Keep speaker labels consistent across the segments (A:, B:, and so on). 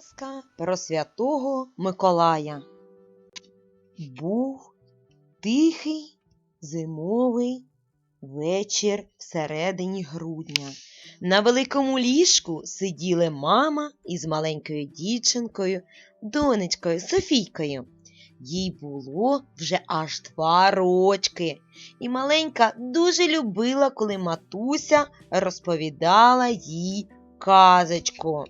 A: Казка про святого Миколая. Був тихий зимовий вечір всередині грудня. На великому ліжку сиділи мама із маленькою дівчинкою, донечкою Софійкою. Їй було вже аж два рочки, і маленька дуже любила, коли матуся розповідала їй казочку.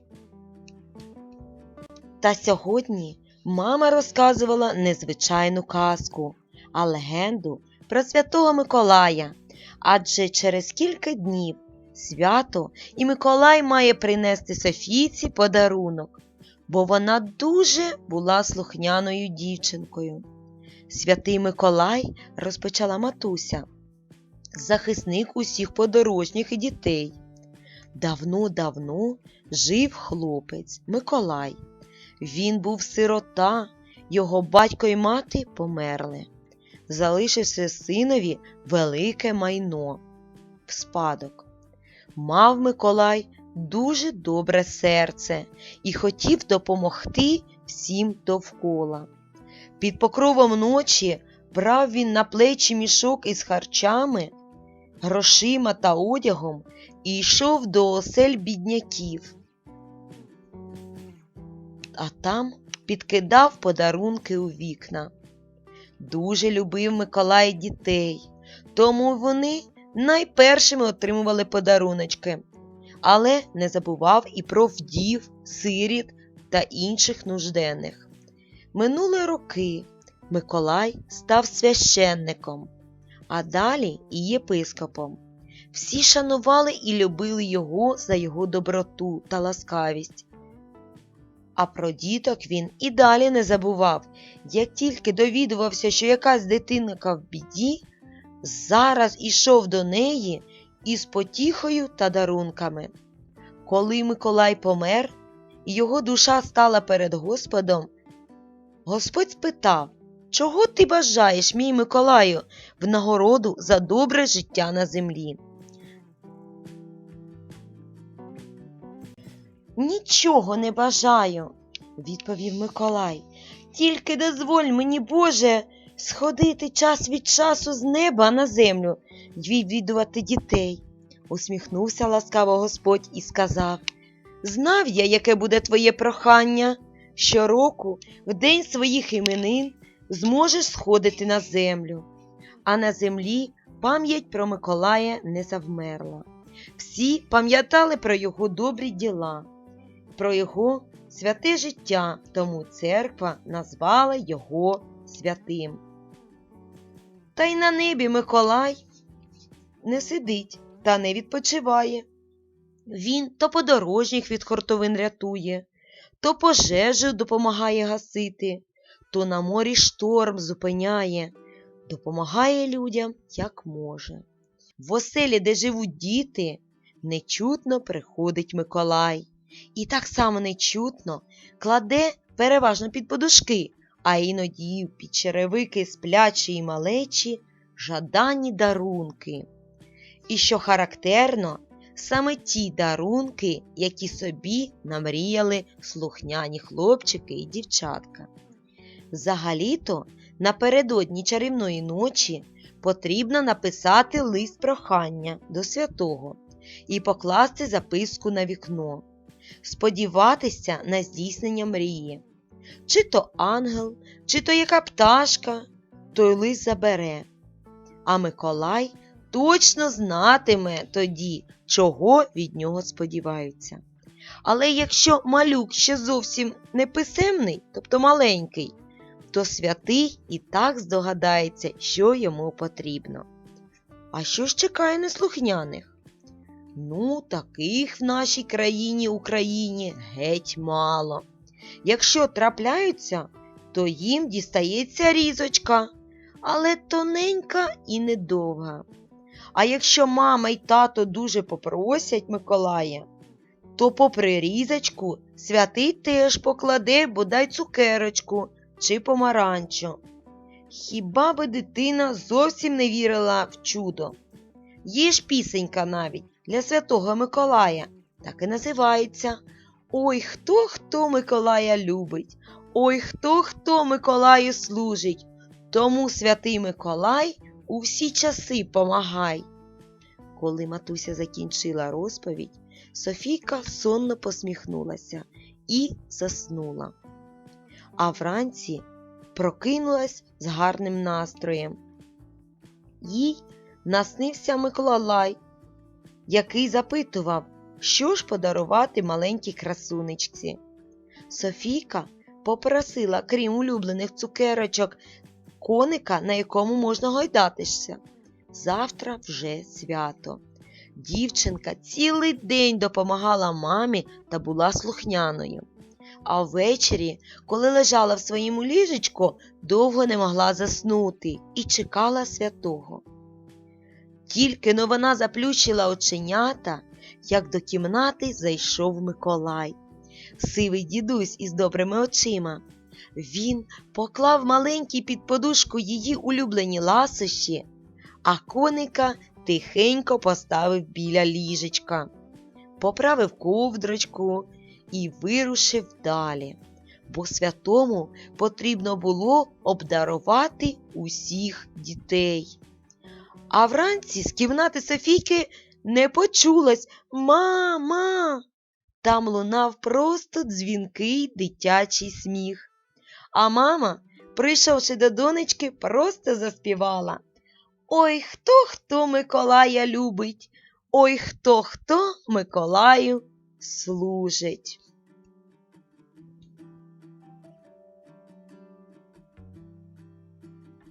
A: Та сьогодні мама розказувала незвичайну казку, а легенду про святого Миколая. Адже через кілька днів свято і Миколай має принести Софійці подарунок, бо вона дуже була слухняною дівчинкою. Святий Миколай розпочала матуся, захисник усіх подорожніх і дітей. Давно-давно жив хлопець Миколай. Він був сирота, його батько й мати померли, залишивши синові велике майно в спадок. Мав Миколай дуже добре серце і хотів допомогти всім довкола. Під покровом ночі брав він на плечі мішок із харчами, грошима та одягом і йшов до осель бідняків а там підкидав подарунки у вікна. Дуже любив Миколай дітей, тому вони найпершими отримували подаруночки, але не забував і про вдів, сиріт та інших нужденних. Минули роки Миколай став священником, а далі і єпископом. Всі шанували і любили його за його доброту та ласкавість. А про діток він і далі не забував. Як тільки довідувався, що якась дитинка в біді, зараз ішов до неї із потіхою та дарунками. Коли Миколай помер, і його душа стала перед Господом, Господь спитав, чого ти бажаєш, мій Миколаю, в нагороду за добре життя на землі? Нічого не бажаю, відповів Миколай. Тільки дозволь мені, Боже, сходити час від часу з неба на землю й відвідувати дітей. Усміхнувся ласкаво Господь і сказав Знав я, яке буде твоє прохання. Щороку, в день своїх іменин, зможеш сходити на землю. А на землі пам'ять про Миколая не завмерла. Всі пам'ятали про його добрі діла про його святе життя, тому церква назвала його святим. Та й на небі Миколай не сидить та не відпочиває. Він то подорожніх від хортовин рятує, то пожежу допомагає гасити, то на морі шторм зупиняє, допомагає людям, як може. В оселі, де живуть діти, нечутно приходить Миколай і так само нечутно кладе переважно під подушки, а іноді під черевики сплячі й малечі жадані дарунки. І що характерно, саме ті дарунки, які собі намріяли слухняні хлопчики і дівчатка. Взагалі-то напередодні чарівної ночі потрібно написати лист прохання до святого і покласти записку на вікно сподіватися на здійснення мрії. Чи то ангел, чи то яка пташка, той лист забере. А Миколай точно знатиме тоді, чого від нього сподіваються. Але якщо малюк ще зовсім не писемний, тобто маленький, то святий і так здогадається, що йому потрібно. А що ж чекає неслухняних? Ну, таких в нашій країні Україні геть мало. Якщо трапляються, то їм дістається різочка, але тоненька і недовга. А якщо мама й тато дуже попросять Миколая, то попри різочку святий теж покладе бодай цукерочку чи помаранчу. Хіба би дитина зовсім не вірила в чудо? Є ж пісенька навіть для Святого Миколая, так і називається Ой, хто хто Миколая любить, ой, хто хто Миколаю служить. Тому святий Миколай у всі часи помагай. Коли матуся закінчила розповідь, Софійка сонно посміхнулася і заснула. А вранці прокинулась з гарним настроєм. Їй наснився Миколай, який запитував, що ж подарувати маленькій красунечці. Софійка попросила, крім улюблених цукерочок, коника, на якому можна гойдатися. Завтра вже свято. Дівчинка цілий день допомагала мамі та була слухняною. А ввечері, коли лежала в своєму ліжечку, довго не могла заснути і чекала святого. Тільки но вона заплющила оченята, як до кімнати зайшов Миколай, сивий дідусь із добрими очима. Він поклав маленький під подушку її улюблені ласощі, а коника тихенько поставив біля ліжечка, поправив ковдрочку і вирушив далі, бо святому потрібно було обдарувати усіх дітей. А вранці з кімнати Софійки не почулось Мама. Там лунав просто дзвінкий дитячий сміх. А мама, прийшовши до донечки, просто заспівала. Ой, хто хто Миколая любить, ой хто хто Миколаю служить.